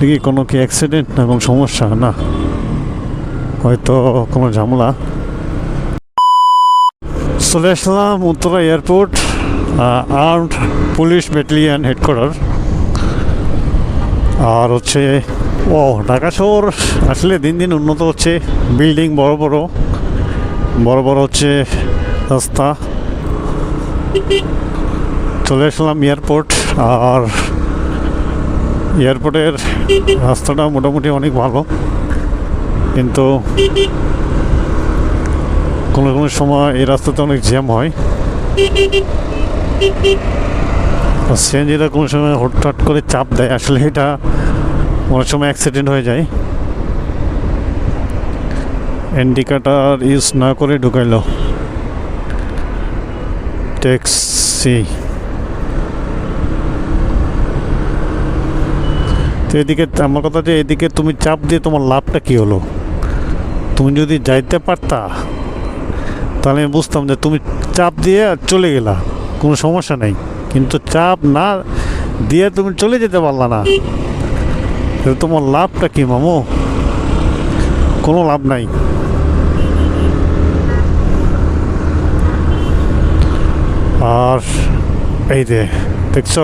দেখি কোনো কি অ্যাক্সিডেন্ট না কোনো সমস্যা? না। হয়তো কোনো ঝামেলা। চলে আসলাম Uttara airport armed police battalion headquarters আর হচ্ছে, ও, ঢাকা শহর আসলে দিন দিন উন্নত হচ্ছে। বিল্ডিং বড় বড়। বড় বড় হচ্ছে রাস্তা। চলে আসলাম এয়ারপোর্ট, আর এয়ারপোর্টের রাস্তাটা মোটামুটি অনেক ভালো। কিন্তু কোনো কোনো সময় এই রাস্তাতে অনেক জ্যাম হয়। সিএনজিটা কোনো সময় হটহাট করে চাপ দেয়। আসলে এটা অনেক সময় অ্যাক্সিডেন্ট হয়ে যায়। ইন্ডিকেটার ইউজ না করে ঢুকাইল। ট্যাক্সি এদিকে আমার কথা যে এদিকে তুমি চাপ দিয়ে তোমার লাভটা কি হলো? তুমি যদি যাইতে পারতা, তাহলে আমি বুঝতাম যে তুমি চাপ দিয়ে চলে গেলা, কোনো সমস্যা নেই। কিন্তু চাপ না দিয়ে তুমি চলে যেতে পারলা না। তোমার লাভটা কি মামু? কোনো লাভ নাই। আর এই যে, দেখছ?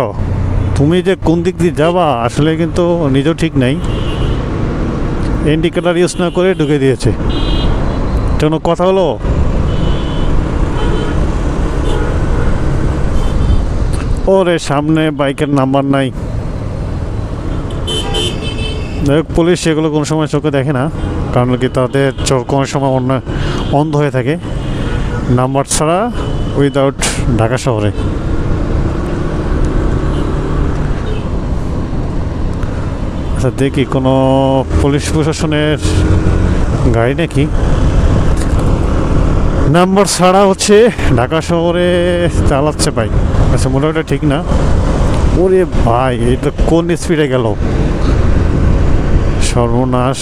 তুমি যে কোন দিক দিয়ে যাবা, আসলে কিন্তু নিজেও ঠিক নাই। ইন্ডিকেটার ইউজ না করে ঢুকে দিয়েছে। কোনো কথা হলো। ওরে, সামনে বাইকের নাম্বার নাই। পুলিশ সেগুলো কোনো সময় চোখে দেখে না, কারণ কি তাদের চোখ কোনো সময় অন্য, অন্ধ হয়ে থাকে। নাম্বার ছাড়া উইদাউট ঢাকা শহরে। আচ্ছা দেখি কোনো পুলিশ প্রশাসনের গাড়ি নাকি? নাম্বার ছাড়া হচ্ছে ঢাকা শহরে চালাচ্ছে বাইক আচ্ছা মোটামুটি ঠিক না? ওরে ভাই এটা কোন স্পিডে গেল? সর্বনাশ।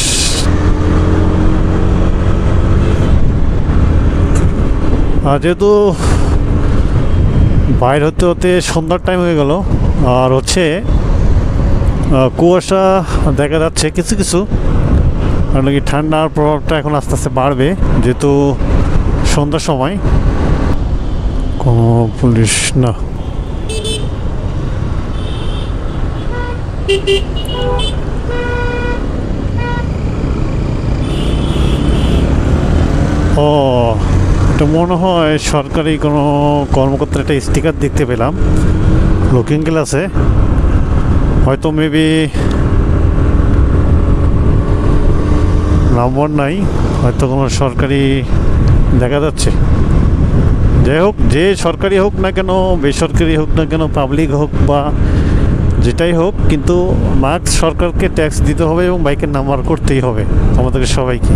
আর যেহেতু বাইর হতে হতে সন্ধ্যার টাইম হয়ে গেল, আর হচ্ছে কুয়াশা দেখা যাচ্ছে কিছু কিছু। কি ঠান্ডার প্রভাবটা এখন আস্তে আস্তে বাড়বে, যেহেতু সন্ধ্যার সময়। কোনো পুলিশ, না। ও, এটা মনে হয় সরকারি কোনো কর্মকর্তার একটা স্টিকার দেখতে পেলাম। লুকিং গ্লাসে। হয়তো মেবি নাম্বার নাই, হয়তো কোনো সরকারি দেখা যাচ্ছে। যাই হোক, যে সরকারি হোক না কেন, বেসরকারি হোক না কেন পাবলিক হোক বা যেটাই হোক, কিন্তু মাস্ক সরকারকে ট্যাক্স দিতে হবে এবং বাইকের নাম্বার করতেই হবে আমাদেরকে সবাইকে।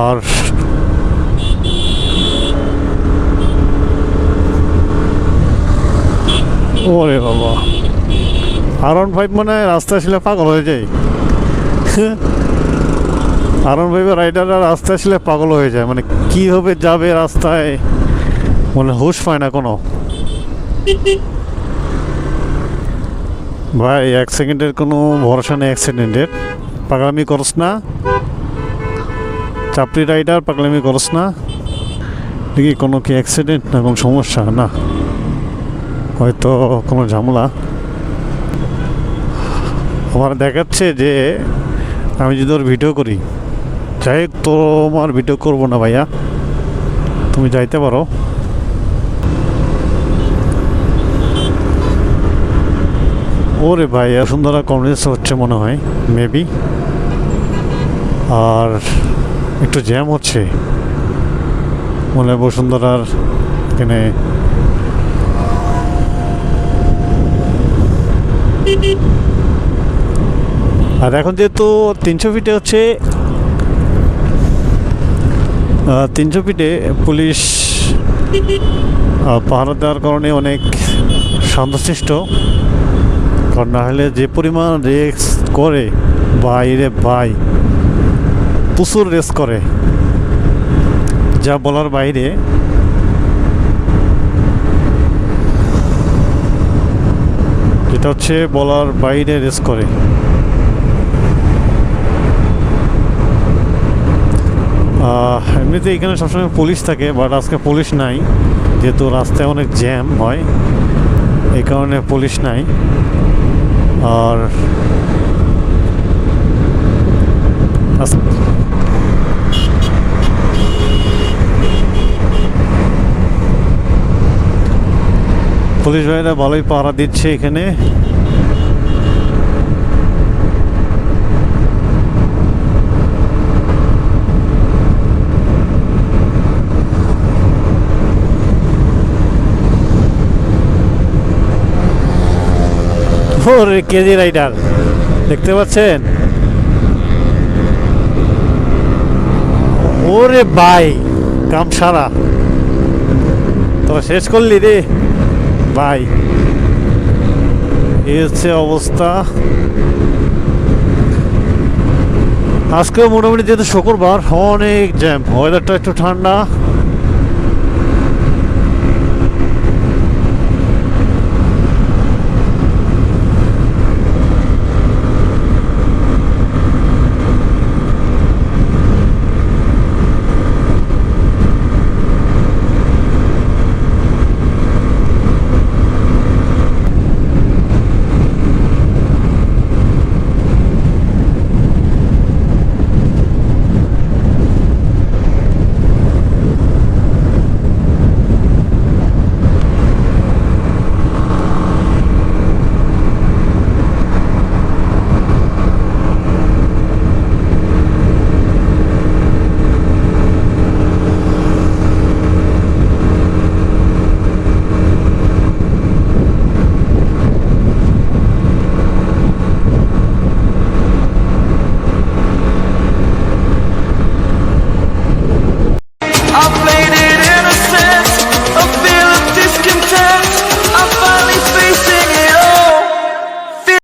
আর ওরে বাবা। আর ওয়ান ফাইভ মানে রাস্তায় ছিল পাগল হয়ে যায়। আর ওয়ান ফাইভের রাইডাররা রাস্তায় ছিল পাগল হয়ে যায়। মানে কীভাবে যাবে রাস্তায় মানে হুশ পায় না কোনো। ভাই, এক সেকেন্ডের কোনো ভরসা নেই অ্যাক্সিডেন্টের পাগলামি করস না। চাপড়ি রাইডার পাগলামি করস না। দেখি কোনো কি অ্যাক্সিডেন্ট না কোনো সমস্যা, না। হয়তো কোনো ঝামেলা। আমার দেখাচ্ছে যে আমি যদি ওর ভিডিও করি, যাই হোক তোমার ভিডিও করব না ভাইয়া। তুমি যাইতে পারো। ওরে ভাই সুন্দরা কনভিন্স হচ্ছে মনে হয় মেবি আর একটু জ্যাম হচ্ছে। মনে হয় বসুন্ধরার এখানে আর এখন যেহেতু তিনশো ফিটে হচ্ছে তিনশো ফিটে পুলিশ পাহারা দেওয়ার কারণে অনেক শান্তশিষ্ট কারণ না হলে যে পরিমাণ রেস করে বাইরে ভাই, প্রচুর রেস করে। যা বলার বাইরে যেটা হচ্ছে বলার বাইরে রেস করে। এমনিতে এখানে সবসময় পুলিশ থাকে, বাট আজকে পুলিশ নাই, যেহেতু রাস্তায় অনেক জ্যাম হয়, এই কারণে পুলিশ নাই। আর পুলিশ ভাইরা ভালোই পাহারা দিচ্ছে এখানে। কেজি রাইডার, দেখতে পাচ্ছেন? ওরে ভাই কাম সারা তোরা শেষ করলি রে। ভাই। এই হচ্ছে অবস্থা। আজকে মোটামুটি যেহেতু শুক্রবার অনেক জ্যাম ওয়েদারটা একটু ঠান্ডা।